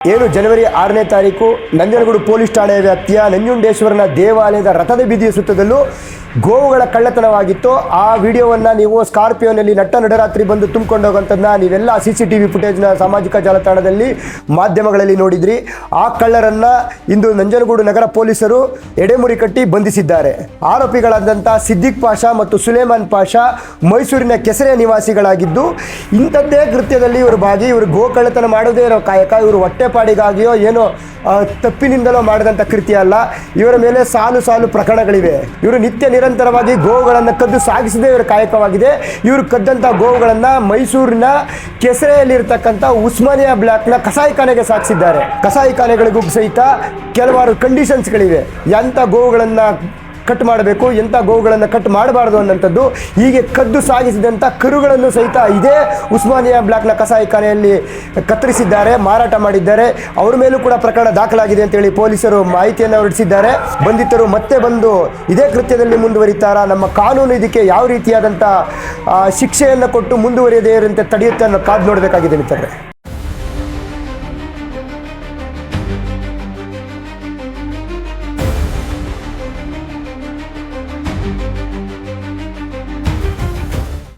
ಏನು ಜನವರಿ ಆರನೇ ತಾರೀಕು ನಂಜನಗೂಡು ಪೊಲೀಸ್ ಠಾಣೆಯ ವ್ಯಾಪ್ತಿಯ ನಂಜುಂಡೇಶ್ವರನ ದೇವಾಲಯದ ರಥದ ಬೀದಿಯ ಸುತ್ತದಲ್ಲೂ ಗೋವುಗಳ ಕಳ್ಳತನವಾಗಿತ್ತು. ಆ ವಿಡಿಯೋವನ್ನು ನೀವು ಸ್ಕಾರ್ಪಿಯೋನಲ್ಲಿ ನಟ್ಟ ನಡರಾತ್ರಿ ಬಂದು ತುಂಬಿಕೊಂಡು ಹೋಗುವಂಥದ್ದನ್ನ ನೀವೆಲ್ಲ ಸಿ ಸಿ ಟಿ ವಿ ಫುಟೇಜ್ನ ಸಾಮಾಜಿಕ ಜಾಲತಾಣದಲ್ಲಿ ಮಾಧ್ಯಮಗಳಲ್ಲಿ ನೋಡಿದ್ರಿ. ಆ ಕಳ್ಳರನ್ನು ಇಂದು ನಂಜನಗೂಡು ನಗರ ಪೊಲೀಸರು ಎಡೆಮುರಿ ಕಟ್ಟಿ ಬಂಧಿಸಿದ್ದಾರೆ. ಆರೋಪಿಗಳಾದಂಥ ಸಿದ್ದಿಕ್ ಪಾಷಾ ಮತ್ತು ಸುಲೇಮಾನ್ ಪಾಷಾ ಮೈಸೂರಿನ ಕೆಸರೆ ನಿವಾಸಿಗಳಾಗಿದ್ದು, ಇಂಥದ್ದೇ ಕೃತ್ಯದಲ್ಲಿ ಇವರು ಭಾಗಿ, ಇವರು ಗೋ ಕಳ್ಳತನ ಮಾಡೋದೇ ಇರೋ ಕಾಯಕ, ಇವರು ಹೊಟ್ಟೆಪಾಡಿಗಾಗಿಯೋ ಏನೋ ತಪ್ಪಿನಿಂದಲೋ ಮಾಡಿದಂಥ ಕೃತ್ಯ ಅಲ್ಲ. ಇವರ ಮೇಲೆ ಸಾಲು ಸಾಲು ಪ್ರಕರಣಗಳಿವೆ. ಇವರು ನಿತ್ಯ ನಿರಂತರವಾಗಿ ಗೋವುಗಳನ್ನು ಕದ್ದು ಸಾಗಿಸದೇ ಇವರ ಕಾಯಕವಾಗಿದೆ. ಇವರು ಕದ್ದಂಥ ಗೋವುಗಳನ್ನು ಮೈಸೂರಿನ ಕೆಸರೆಯಲ್ಲಿರ್ತಕ್ಕಂಥ ಉಸ್ಮಾನಿಯಾ ಬ್ಲಾಕ್ನ ಕಸಾಯಿಖಾನೆಗೆ ಸಾಗಿಸಿದ್ದಾರೆ. ಕಸಾಯಿಖಾನೆಗಳಿಗೂ ಸಹಿತ ಕೆಲವಾರು ಕಂಡೀಷನ್ಸ್ಗಳಿವೆ ಎಂಥ ಗೋವುಗಳನ್ನು ಕಟ್ ಮಾಡಬೇಕು, ಎಂಥ ಗೋವುಗಳನ್ನು ಕಟ್ ಮಾಡಬಾರ್ದು ಅನ್ನೋಂಥದ್ದು ಹೀಗೆ ಕದ್ದು ಸಾಗಿಸಿದಂಥ ಕರುಗಳನ್ನು ಸಹಿತ ಇದೇ ಉಸ್ಮಾನಿಯಾ ಬ್ಲಾಕ್ನ ಕಸಾಯಿಖಾನೆಯಲ್ಲಿ ಕತ್ತರಿಸಿದ್ದಾರೆ, ಮಾರಾಟ ಮಾಡಿದ್ದಾರೆ. ಅವರ ಮೇಲೂ ಕೂಡ ಪ್ರಕರಣ ದಾಖಲಾಗಿದೆ ಅಂತೇಳಿ ಪೊಲೀಸರು ಮಾಹಿತಿಯನ್ನು ಹೊರಡಿಸಿದ್ದಾರೆ. ಬಂಧಿತರು ಮತ್ತೆ ಬಂದು ಇದೇ ಕೃತ್ಯದಲ್ಲಿ ಮುಂದುವರಿತಾರಾ? ನಮ್ಮ ಕಾನೂನು ಇದಕ್ಕೆ ಯಾವ ರೀತಿಯಾದಂಥ ಶಿಕ್ಷೆಯನ್ನು ಕೊಟ್ಟು ಮುಂದುವರಿಯದೇ ಇರುವಂತೆ ತಡೆಯುತ್ತೆ ಅನ್ನೋ ಕಾದು ನೋಡಬೇಕಾಗಿದೆ ಮಿತ್ರರೇ.